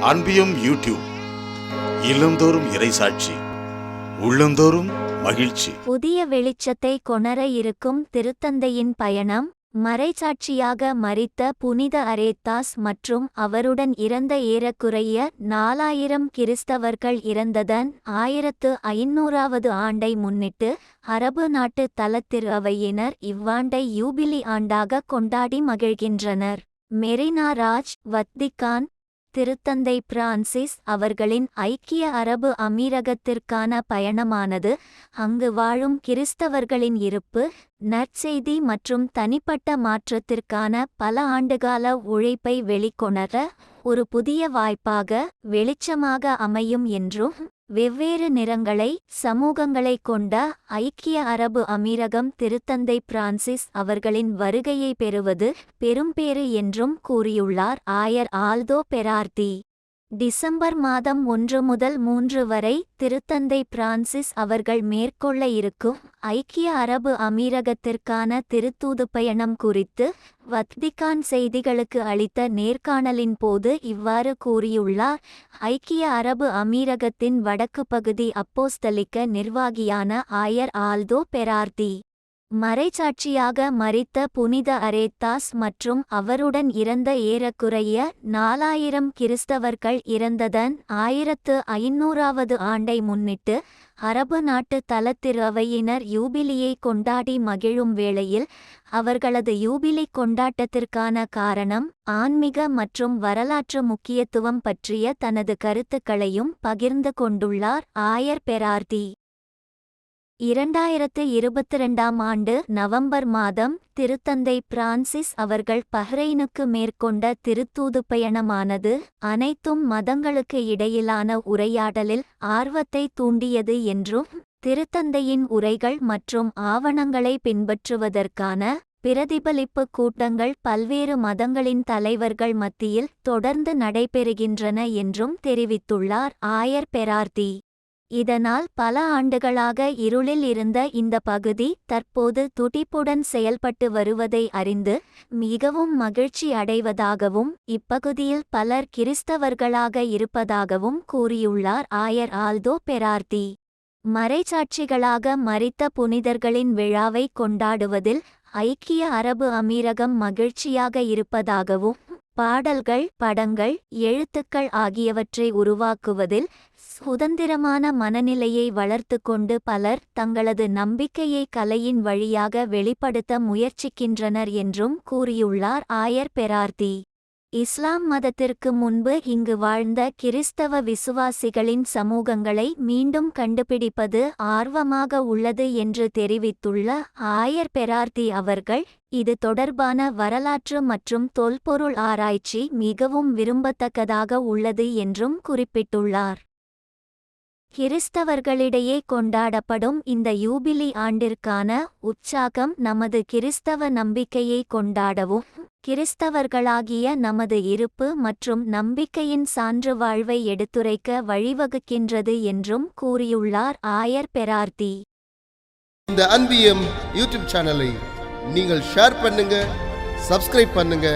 அன்பியும் YouTube இல்லந்தோறும் இறைசாட்சி உள்ளந்தோறும் மகிழ்ச்சி. புதிய வெளிச்சத்தை கொணர இருக்கும் திருத்தந்தையின் பயணம் மறைசாட்சியாக மறித்த புனித அரேத்தாஸ் மற்றும் அவருடன் இறந்த ஏறக்குறைய நாலாயிரம் கிறிஸ்தவர்கள் இறந்ததன் ஆயிரத்து ஐநூறாவது ஆண்டை முன்னிட்டு அரபு நாட்டு தலத்திருவையினர் இவ்வாண்டை யூபிலி ஆண்டாக கொண்டாடி மகிழ்கின்றனர். மெரினா ராஜ் வத்திகான் திருத்தந்தை பிரான்சிஸ் அவர்களின் ஐக்கிய அரபு அமீரகத்திற்கான பயணமானது அங்கு வாழும் கிறிஸ்தவர்களின் இருப்பு நற்செய்தி மற்றும் தனிப்பட்ட மாற்றத்திற்கான பல ஆண்டுகால உழைப்பை வெளிக்கொணர ஒரு புதிய வாய்ப்பாக வெளிச்சமாக அமையும் என்றும் வெவ்வேறு நிறங்களை சமூகங்களை கொண்ட ஐக்கிய அரபு அமீரகம் திருத்தந்தை பிரான்சிஸ் அவர்களின் வருகையை பெறுவது பெரும்பேறு என்றும் கூறியுள்ளார் ஆயர் ஆல்தோ பெரார்தி டிசம்பர் மாதம் ஒன்று முதல் மூன்று வரை திருத்தந்தை பிரான்சிஸ் அவர்கள் மேற்கொள்ள இருக்கும் ஐக்கிய அரபு அமீரகத்திற்கான திருத்தூது பயணம் குறித்து வத்திகான் செய்திகளுக்கு அளித்த நேர்காணலின் போது இவ்வாறு கூறியுள்ளார். ஐக்கிய அரபு அமீரகத்தின் வடக்கு பகுதி அப்போஸ்தலிக்க நிர்வாகியான ஆயர் ஆல்தோ பெரார்தி மறைச்சாட்சியாக மறித்த புனித அரேத்தாஸ் மற்றும் அவருடன் இறந்த ஏறக்குறைய நாலாயிரம் கிறிஸ்தவர்கள் இறந்ததன் ஆயிரத்து ஐநூறாவது ஆண்டை முன்னிட்டு அரபு நாட்டு தலத்திறவையினர் யூபிலியை கொண்டாடி மகிழும் வேளையில் அவர்களது யூபிலி கொண்டாட்டத்திற்கான காரணம் ஆன்மீக மற்றும் வரலாற்று முக்கியத்துவம் பற்றிய தனது கருத்துக்களையும் பகிர்ந்து கொண்டுள்ளார் ஆயர் பெரார்தி இரண்டாயிரத்து இருபத்திரண்டாம் ஆண்டு நவம்பர் மாதம் திருத்தந்தை பிரான்சிஸ் அவர்கள் பஹ்ரைனுக்கு மேற்கொண்ட திருத்தூது பயணமானது அனைத்தும் மதங்களுக்கு இடையிலான உரையாடலில் ஆர்வத்தை தூண்டியது என்றும் திருத்தந்தையின் உரைகள் மற்றும் ஆவணங்களை பின்பற்றுவதற்கான பிரதிபலிப்பு கூட்டங்கள் பல்வேறு மதங்களின் தலைவர்கள் மத்தியில் தொடர்ந்து நடைபெறுகின்றன என்றும் தெரிவித்துள்ளார் ஆயர் பெரார்தி இதனால் பல ஆண்டுகளாக இருளில் இருந்த இந்த பகுதி தற்போது துடிப்புடன் செயல்பட்டு வருவதை அறிந்து மிகவும் மகிழ்ச்சி அடைவதாகவும் இப்பகுதியில் பலர் கிறிஸ்தவர்களாக இருப்பதாகவும் கூறியுள்ளார் ஆயர் ஆல்தோ பெரார்டி மறைச்சாட்சிகளாக மரித்த புனிதர்களின் விழாவை கொண்டாடுவதில் ஐக்கிய அரபு அமீரகம் மகிழ்ச்சியாக இருப்பதாகவும் பாடல்கள் படங்கள் எழுத்துக்கள் ஆகியவற்றை உருவாக்குவதில் சுதந்திரமான மனநிலையை வளர்த்து கொண்டு பலர் தங்களது நம்பிக்கையை கலையின் வழியாக வெளிப்படுத்த முயற்சிக்கின்றனர் என்றும் கூறியுள்ளார் ஆயர் பெரார்தி இஸ்லாம் மதத்திற்கு முன்பு இங்கு வாழ்ந்த கிறிஸ்தவ விசுவாசிகளின் சமூகங்களை மீண்டும் கண்டுபிடிப்பது ஆர்வமாக உள்ளது என்று தெரிவித்துள்ள ஆயர் பெரார்த்தி அவர்கள் இது தொடர்பான வரலாற்று மற்றும் தொல்பொருள் ஆராய்ச்சி மிகவும் விரும்பத்தக்கதாக உள்ளது என்றும் குறிப்பிட்டுள்ளார். கிறிஸ்தவர்களிடையே கொண்டாடப்படும் இந்த யூபிலி ஆண்டிற்கான உற்சாகம் நமது கிறிஸ்தவ நம்பிக்கையை கொண்டாடவும். கிறிஸ்தவர்களாகிய நமது இருப்பு மற்றும் நம்பிக்கையின் சான்று வாழ்வை எடுத்துரைக்க வழிவகுக்கின்றது என்றும் கூறியுள்ளார் ஆயர் பெரார்த்தி. இந்த அன்பியம் யூடியூப் சேனலை நீங்கள் ஷேர் பண்ணுங்க சப்ஸ்கிரைப் பண்ணுங்க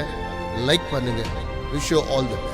லைக் பண்ணுங்க. Wish all the best